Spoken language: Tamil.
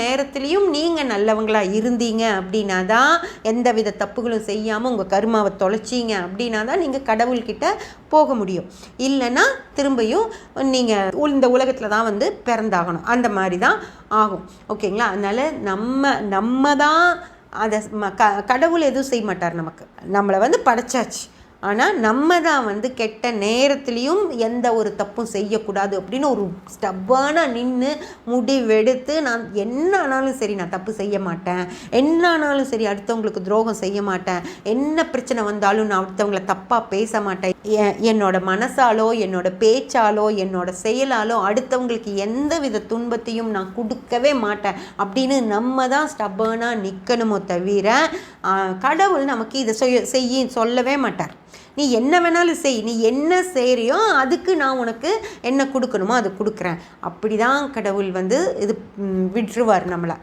நேரத்துலையும் நீங்கள் நல்லவங்களாக இருந்தீங்க அப்படின்னா தான் எந்த வித தப்புகளும் செய்யாமல் உங்கள் கருமாவை தொலைச்சிங்க அப்படின்னா தான் நீங்கள் கடவுள்கிட்ட போக முடியும். இல்லைன்னா திரும்பியும் நீங்கள் இந்த உலகத்தில் தான் வந்து பிறந்தாகணும். அந்த மாதிரி தான் ஆகும். ஓகேங்களா? அதனால் நம்ம நம்ம தான் அதை க கடவுள் எதுவும் செய்ய மாட்டார் நமக்கு. நம்மளை வந்து படைச்சாச்சு. ஆனால் நம்ம தான் வந்து கெட்ட நேரத்துலேயும் எந்த ஒரு தப்பும் செய்யக்கூடாது அப்படின்னு ஒரு ஸ்டப்பானாக நின்று முடிவெடுத்து நான் என்ன ஆனாலும் சரி நான் தப்பு செய்ய மாட்டேன். என்ன ஆனாலும் சரி அடுத்தவங்களுக்கு துரோகம் செய்ய மாட்டேன். என்ன பிரச்சனை வந்தாலும் நான் அடுத்தவங்கள தப்பாக பேச மாட்டேன். என்னோட மனசாலோ என்னோட பேச்சாலோ என்னோட செயலாலோ அடுத்தவங்களுக்கு எந்த வித துன்பத்தையும் நான் கொடுக்கவே மாட்டேன் அப்படின்னு நம்ம தான் ஸ்டப்பானாக நிற்கணுமோ தவிர கடவுள் நமக்கு இதை செய்ய செய்ய சொல்லவே மாட்டார். நீ என்ன வேணாலும் செய் நீ என்ன செய்கிறியோ அதுக்கு நான் உனக்கு என்ன கொடுக்கணுமோ அது கொடுக்குறேன். அப்படி தான் கடவுள் வந்து இது விட்டுருவார் நம்மளை.